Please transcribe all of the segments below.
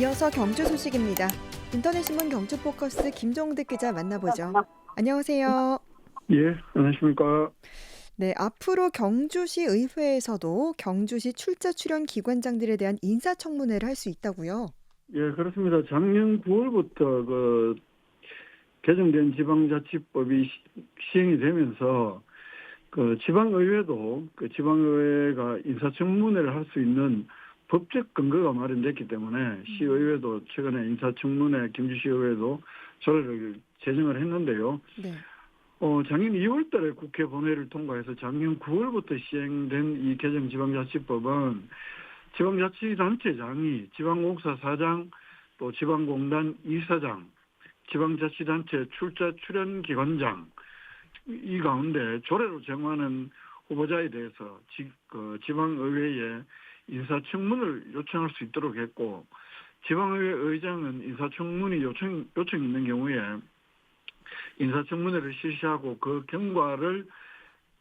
이어서 경주 소식입니다. 인터넷 신문 경주 포커스 김종득 기자 만나보죠. 안녕하세요. 예, 안녕하십니까. 네, 앞으로 경주시 의회에서도 경주시 출자 출연 기관장들에 대한 인사청문회를 할 수 있다고요. 예, 그렇습니다. 작년 9월부터 그 개정된 지방자치법이 시- 시행이 되면서 그 지방의회도 그 지방의회가 인사청문회를 할 수 있는 법적 근거가 마련됐기 때문에 시의회도 최근에 인사청문회 김주시의회도 조례를 제정을 했는데요. 네. 어, 작년 2월 달에 국회 본회의를 통과해서 작년 9월부터 시행된 이 개정 지방자치법은 지방자치단체장이 지방공사 사장 또 지방공단 이사장 지방자치단체 출자 출연기관장 이- 이 가운데 조례로 정하는 후보자에 대해서 지, 그 지방의회에 인사청문을 요청할 수 있도록 했고 지방의회 의장은 인사청문이 요청 요청이 있는 경우에 인사청문회를 실시하고 그 경과를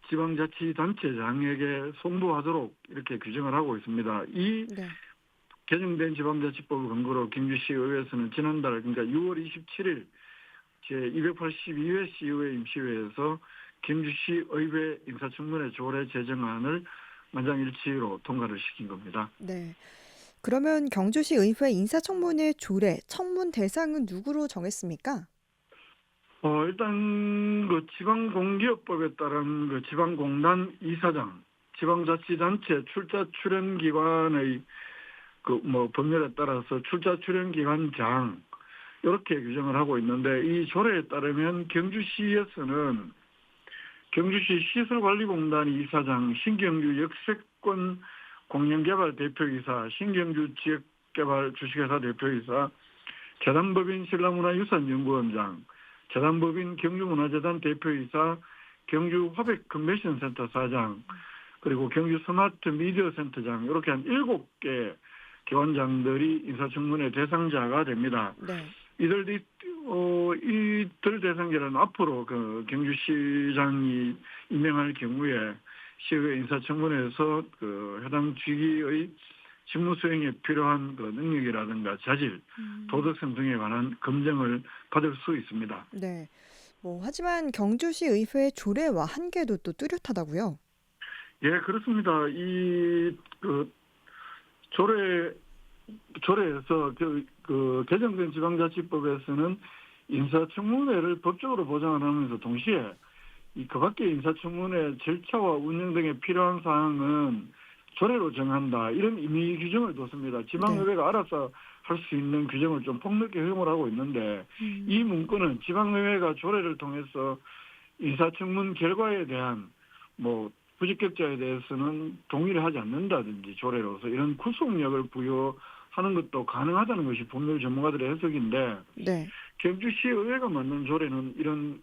지방자치단체장에게 송부하도록 이렇게 규정을 하고 있습니다. 이 네. 개정된 지방자치법을 근거로 김주시 의회에서는 지난달 그러니까 6월 27일 제 282회 시의회 임시회에서 김주시 의회 인사청문회 조례 제정안을 만장일치로 통과를 시킨 겁니다. 네. 그러면 경주시 의회 인사청문회 조례 청문 대상은 누구로 정했습니까? 어, 일단 그 지방공기업법에 따른 그 지방공단 이사장, 지방자치단체 출자 출연 기관의 그 뭐 법률에 따라서 출자 출연 기관장 이렇게 규정을 하고 있는데 이 조례에 따르면 경주시에서는 경주시 시설관리공단 이사장, 신경주 역세권 공연개발 대표이사, 신경주 지역개발 주식회사 대표이사, 재단법인 신라문화유산연구원장, 재단법인 경주문화재단 대표이사, 경주 화백 컨벤션 센터 사장, 그리고 경주 스마트 미디어 센터장 이렇게 한 일곱 개 기관장들이 인사청문회 대상자가 됩니다. 네. 이들 어, 이들 대상자는 앞으로 그 경주시장이 임명할 경우에 시의회 인사청문회에서 그 해당 직위의 직무 수행에 필요한 그 능력이라든가 자질, 음. 도덕성 등에 관한 검증을 받을 수 있습니다. 네. 뭐 하지만 경주시 의회 조례와 한계도 또 뚜렷하다고요. 예, 그렇습니다. 이그 조례 조례에서 그, 그 개정된 지방자치법에서는 인사청문회를 법적으로 보장을 하면서 동시에 이 그 밖에 인사청문회 절차와 운영 등에 필요한 사항은 조례로 정한다 이런 임의 규정을 뒀습니다. 지방의회가 알아서 할 수 있는 규정을 좀 폭넓게 허용을 하고 있는데 음. 이 문구는 지방의회가 조례를 통해서 인사청문 결과에 대한 뭐 부적격자에 대해서는 동의를 하지 않는다든지 조례로서 이런 구속력을 부여 하는 것도 가능하다는 것이 법률 전문가들의 해석인데 네. 경주시 의회가 만든 조례는 이런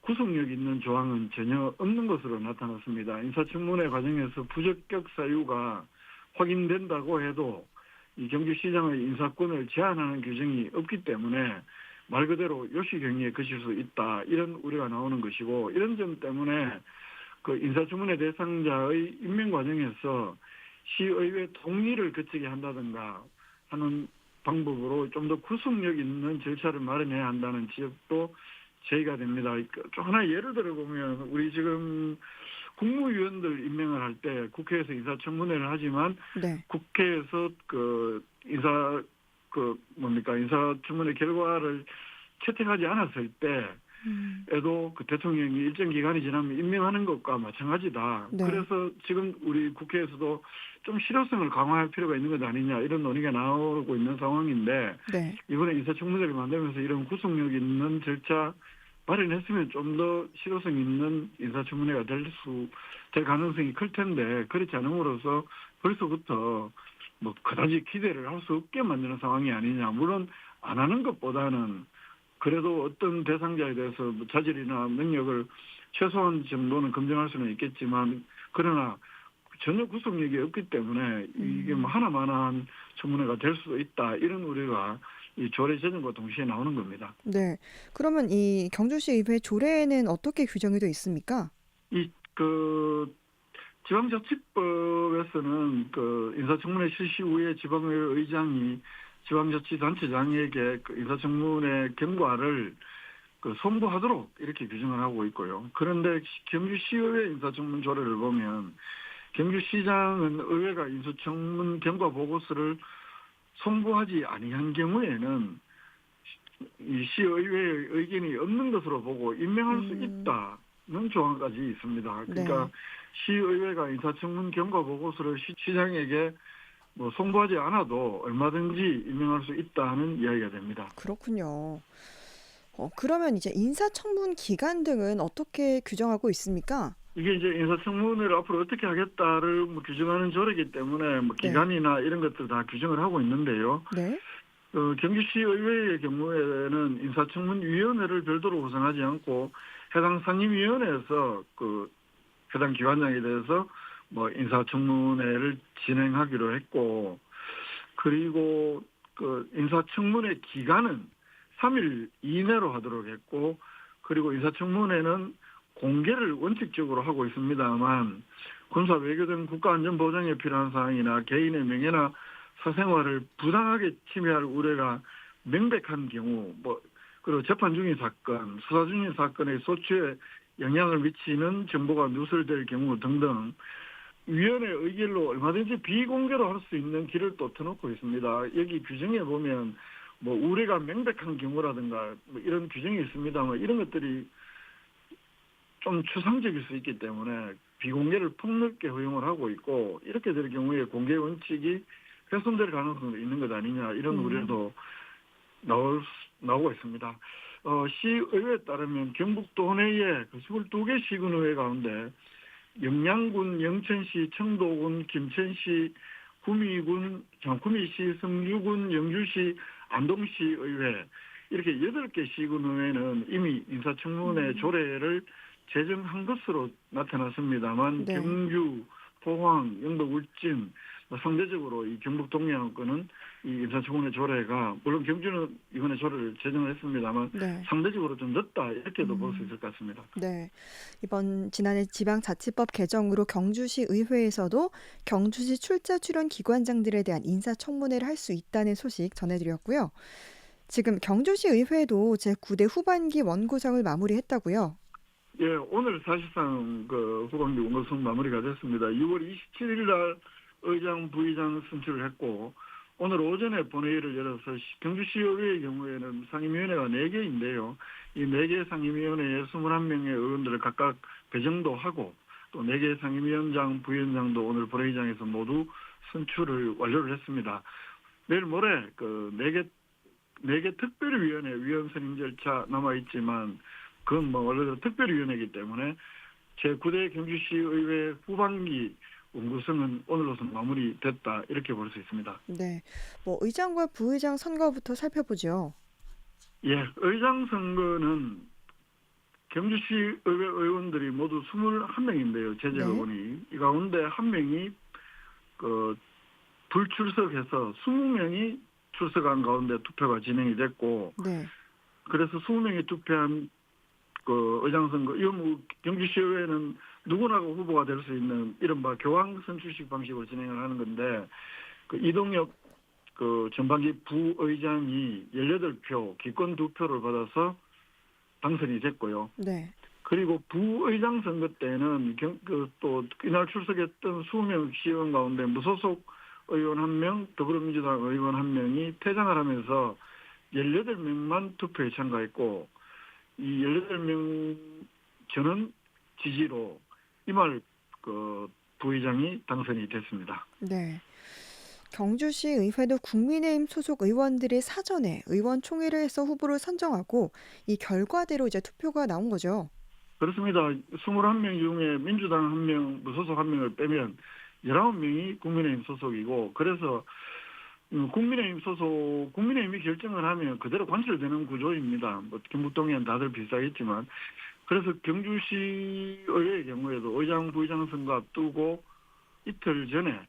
구속력 있는 조항은 전혀 없는 것으로 나타났습니다. 인사청문회 과정에서 부적격 사유가 확인된다고 해도 이 경주시장의 인사권을 제한하는 규정이 없기 때문에 말 그대로 요시경위에 그칠 수 있다 이런 우려가 나오는 것이고 이런 점 때문에 그 인사청문회 대상자의 임명 과정에서 시의회 동의를 거치게 한다든가 하는 방법으로 좀 더 구속력 있는 절차를 마련해야 한다는 지적도 제기가 됩니다. 좀 하나 예를 들어 보면 우리 지금 국무위원들 임명을 할 때 국회에서 인사청문회를 하지만 네. 국회에서 그 인사 그 뭡니까 인사청문회 결과를 채택하지 않았을 음. 때 에도 그 대통령이 일정 기간이 지나면 임명하는 것과 마찬가지다. 네. 그래서 지금 우리 국회에서도 좀 실효성을 강화할 필요가 있는 것 아니냐 이런 논의가 나오고 있는 상황인데 네. 이번에 인사청문회를 만들면서 이런 구속력 있는 절차 마련했으면 좀 더 실효성 있는 인사청문회가 될 수, 될 가능성이 클 텐데, 그렇지 않음으로써 벌써부터 뭐 그다지 기대를 할 수 없게 만드는 상황이 아니냐. 물론 안 하는 것보다는 그래도 어떤 대상자에 대해서 뭐 자질이나 능력을 최소한 정도는 검증할 수는 있겠지만, 그러나 전혀 구속력이 없기 때문에 이게 뭐 하나만한 청문회가 될 수도 있다. 이런 우려가 이 조례 제정과 동시에 나오는 겁니다. 네. 그러면 이 경주시 의회 조례에는 어떻게 규정이 되어 있습니까? 이그 지방자치법에서는 그 인사청문회 실시 후에 지방의회 의장이 지방자치단체장에게 그 인사청문회 경과를 그 송부하도록 이렇게 규정을 하고 있고요. 그런데 경주시의회 인사청문 조례를 보면 경주시장은 의회가 인사청문 경과 보고서를 송부하지 아니한 경우에는 이 시의회의 의견이 없는 것으로 보고 임명할 수 음. 있다 는 조항까지 있습니다. 그러니까 네. 시의회가 인사청문 경과 보고서를 시, 시장에게 뭐 송부하지 않아도 얼마든지 임명할 수 있다는 이야기가 됩니다. 그렇군요. 어, 그러면 이제 인사청문 기간 등은 어떻게 규정하고 있습니까? 이게 이제 인사청문회를 앞으로 어떻게 하겠다를 뭐 규정하는 조례이기 때문에 뭐 네. 기간이나 이런 것들 다 규정을 하고 있는데요. 네. 어, 경주시 의회의 경우에는 인사청문위원회를 별도로 구성하지 않고 해당 상임위원회에서 그 해당 기관장에 대해서 뭐 인사청문회를 진행하기로 했고 그리고 그 인사청문회 기간은 3일 이내로 하도록 했고 그리고 인사청문회는 공개를 원칙적으로 하고 있습니다만 군사 외교 등 국가 안전 보장에 필요한 사항이나 개인의 명예나 사생활을 부당하게 침해할 우려가 명백한 경우, 뭐 그리고 재판 중인 사건, 수사 중인 사건의 소추에 영향을 미치는 정보가 누설될 경우 등등 위원회 의결로 얼마든지 비공개로 할 수 있는 길을 또 터놓고 있습니다. 여기 규정에 보면 뭐 우려가 명백한 경우라든가 뭐 이런 규정이 있습니다만 이런 것들이 좀 추상적일 수 있기 때문에 비공개를 폭넓게 허용을 하고 있고 이렇게 될 경우에 공개 원칙이 훼손될 가능성도 있는 것 아니냐 이런 음. 우려도 나올 수- 나오고 있습니다. 어, 시의회에 따르면 경북 도내의 그 22개 시군의회 가운데 영양군, 영천시, 청도군, 김천시, 구미군, 저, 구미시, 성주군, 영주시, 안동시 의회 이렇게 8개 시군 의회는 이미 인사청문회 음. 조례를 제정한 것으로 나타났습니다만 네. 경주, 포항, 영도, 울진 뭐 상대적으로 이 경북 동해안권은 이 인사청문회 조례가 물론 경주는 이번에 조례를 제정을 했습니다만 네. 상대적으로 좀 늦다 이렇게도 음. 볼수 있을 것 같습니다. 네. 이번 지난해 지방자치법 개정으로 경주시 의회에서도 경주시 출자 출연 기관장들에 대한 인사 청문회를 할 수 있다는 소식 전해드렸고요. 지금 경주시 의회도 제 9대 후반기 원구성을 마무리했다고요. 예, 오늘 사실상 그 후반기 원구성 마무리가 됐습니다. 6월 27일 날 의장, 부의장 선출을 했고 오늘 오전에 본회의를 열어서 시- 경주시의회의 경우에는 상임위원회가 4개인데요. 이 4개 상임위원회에 21명의 의원들을 각각 배정도 하고 또 4개 상임위원장, 부위원장도 오늘 본회의장에서 모두 선출을 완료를 했습니다. 내일 모레 그 4개, 4개 특별위원회 위원 선임 절차 남아있지만 그건 뭐 원래대로 특별위원회이기 때문에 제9대 경주시 의회 후반기 원구성은 오늘로서 마무리됐다 이렇게 볼 수 있습니다. 네. 뭐 의장과 부의장 선거부터 살펴보죠. 예, 의장 선거는 경주시 의회 의원들이 모두 21명인데요. 제재가 네. 보니 이 가운데 한 명이 그 불출석해서 20명이 출석한 가운데 투표가 진행이 됐고 네. 그래서 20명이 투표한 그 의장 선거, 이건 뭐 경주시의회는 누구나 후보가 될 수 있는 이른바 교황 선출식 방식으로 진행을 하는 건데, 그 이동엽 그 전반기 부의장이 18표, 기권 2표를 받아서 당선이 됐고요. 네. 그리고 부의장 선거 때는 경, 그, 또 이날 출석했던 20명 시의원 가운데 무소속 의원 한 명, 더불어민주당 의원 한 명이 퇴장을 하면서 18명만 투표에 참가했고 이 18명 저는 지지로 이말 그 부의장이 당선이 됐습니다. 네. 경주시 의회도 국민의힘 소속 의원들이 사전에 의원총회를 해서 후보를 선정하고 이 결과대로 이제 투표가 나온 거죠. 그렇습니다. 21명 중에 민주당 한 명, 무소속 한 명을 빼면 19명이 국민의힘 소속이고 그래서 음, 국민의힘 소속, 국민의힘이 결정을 하면 그대로 관철되는 구조입니다. 뭐 경북 동해안 다들 비슷하겠지만 그래서 경주시 의회의 경우에도 의장, 부의장 선거 앞두고 이틀 전에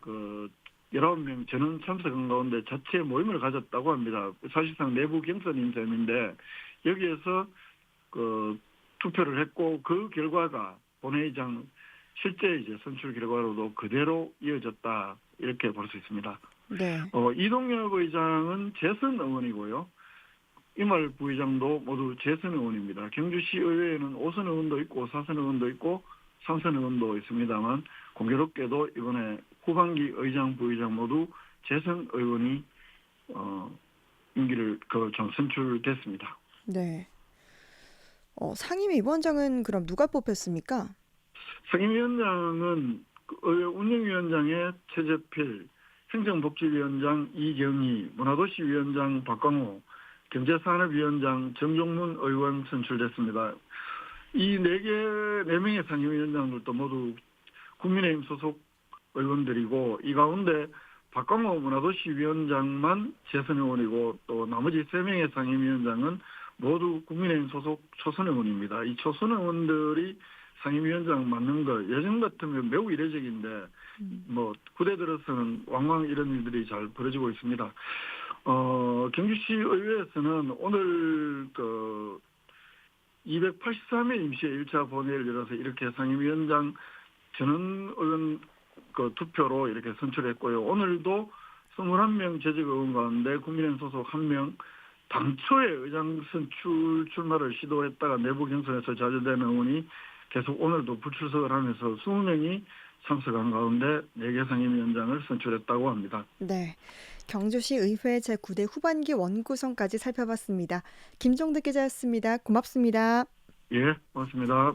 그 19명 전원 참석한 가운데 자체 모임을 가졌다고 합니다. 사실상 내부 경선 인 셈인데 여기에서 그 투표를 했고 그 결과가 본회의장 실제 이제 선출 결과로도 그대로 이어졌다 이렇게 볼 수 있습니다. 네. 어, 이동엽 의장은 재선 의원이고요. 이말 부의장도 모두 재선 의원입니다. 경주시 의회에는 5선 의원도 있고 4선 의원도 있고 3선 의원도 있습니다만 공교롭게도 이번에 후반기 의장 부의장 모두 재선 의원이 어, 임기를 그좀 선출됐습니다. 네. 어, 상임위원장은 그럼 누가 뽑혔습니까? 상임위원장은 그 의회 운영위원장의 최재필, 행정복지위원장 이경희, 문화도시위원장 박광호, 경제산업위원장 정종문 의원 선출됐습니다. 이 네 개, 네 명의 상임위원장들도 모두 국민의힘 소속 의원들이고 이 가운데 박광호 문화도시 위원장만 재선 의원이고 또 나머지 세 명의 상임위원장은 모두 국민의힘 소속 초선 의원입니다. 이 초선 의원들이 상임위원장 맡는 거 예전 같으면 매우 이례적인데 음. 뭐 구대 들어서는 왕왕 이런 일들이 잘 벌어지고 있습니다. 어 경주시 의회에서는 오늘 그 283회 임시 1차 본회의를 열어서 이렇게 상임위원장 전원 의원 그 투표로 이렇게 선출했고요. 오늘도 21명 재직 의원 가운데 국민의힘 소속 1명 당초에 의장 선출 출마를 시도했다가 내부 경선에서 좌절된 의원이 계속 오늘도 불출석을 하면서 20명이 참석한 가운데 4개 상임위원장을 선출했다고 합니다. 네. 경주시 의회 제9대 후반기 원구성까지 살펴봤습니다. 김종득 기자였습니다. 고맙습니다. 예, 고맙습니다.